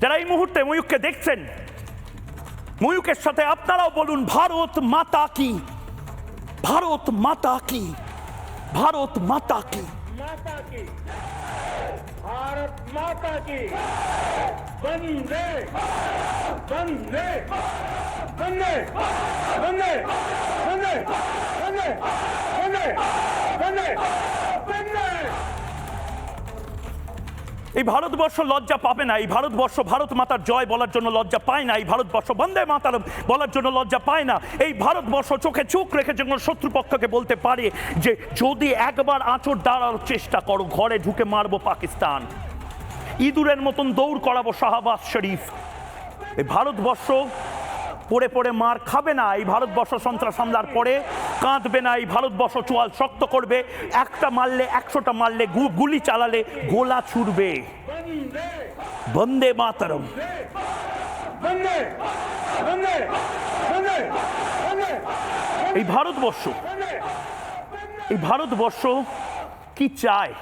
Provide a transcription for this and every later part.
যারা এই মুহূর্তে ময়ূককে দেখছেন ময়ূকের সাথে আপনারাও বলুন, ভারত মাতা কি? ভারত মাতা কি? ভারত মাতা কি? ভারত মাতা কি? এই ভারতবর্ষ লজ্জা পাবে না, এই ভারতবর্ষ ভারত মাতার জয় বলার জন্য লজ্জা পায় না, এই ভারতবর্ষ বন্দে মাতার বলার জন্য লজ্জা পায় না, এই ভারতবর্ষ চোখে চোখ রেখে যেন শত্রুপক্ষকে বলতে পারে যে যদি একবার আঁচড় দাঁড়ানোর চেষ্টা করো, ঘরে ঢুকে মারবো পাকিস্তান। ইঁদুরের মতন দৌড় করাবো শাহবাজ শরীফ। এই ভারতবর্ষ পড়ে পড়ে মার খাবে না। এই ভারতবর্ষ সন্ত্রাস হামলার পরে কাঁদবে না। এই ভারতবর্ষ চোয়াল শক্ত করবে। একটা মারলে, একশোটা মারলে গুলি চালালে গোলা ছুটবে বন্দে মাতরম। এই ভারতবর্ষ এই ভারতবর্ষ কি চায়?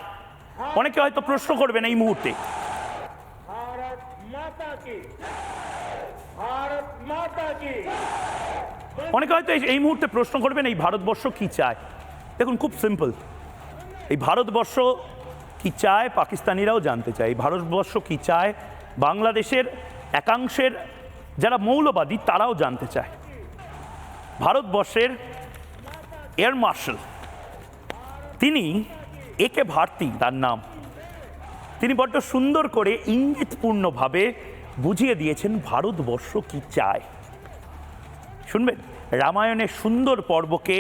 অনেকে হয়তো প্রশ্ন করবেন এই মুহূর্তে। অনেকে হয়তো এই- মুহূর্তে প্রশ্ন করবেন, এই ভারতবর্ষ কি চায়? দেখুন, খুব সিম্পল এই ভারতবর্ষ কি চায়, পাকিস্তানিরাও জানতে চায়। এই ভারতবর্ষ কি চায়, বাংলাদেশের একাংশের যারা মৌলবাদী, তারাও জানতে চায়। ভারতবর্ষের এয়ার মার্শাল, তিনি একে ভারতী, তার নাম। তিনি বড্ড সুন্দর করে ইঙ্গিতপূর্ণভাবে বুঝিয়ে দিয়েছেন ভারতবর্ষ কি চায়। শুনবেন, রামায়ণের সুন্দর পর্বকে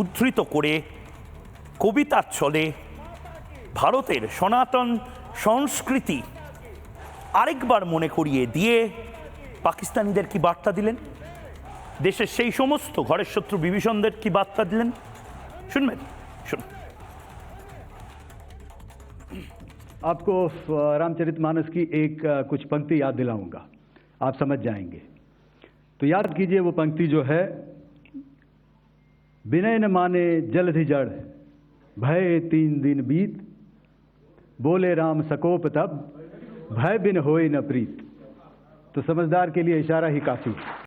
উদ্ধৃত করে কবিতার ছলে ভারতের সনাতন সংস্কৃতি আরেকবার মনে করিয়ে দিয়ে পাকিস্তানিদের কি বার্তা দিলেন? দেশের সেই সমস্ত ঘরের শত্রু বিভীষণদের কি বার্তা দিলেন? শুনবেন, শুনুন। आपको रामचरितमानस की एक अ, कुछ पंक्ति याद दिलाऊंगा आप समझ जाएंगे तो याद कीजिए वो पंक्ति जो है विनय न माने जलधि जड़ भय तीन दिन बीत बोले राम सकोप तब भय बिन होए न प्रीत तो समझदार के लिए इशारा ही काफी है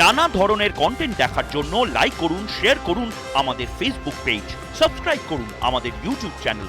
নানা ধরনের কন্টেন্ট দেখার জন্য লাইক করুন শেয়ার করুন আমাদের ফেসবুক পেজ সাবস্ক্রাইব করুন আমাদের ইউটিউব চ্যানেল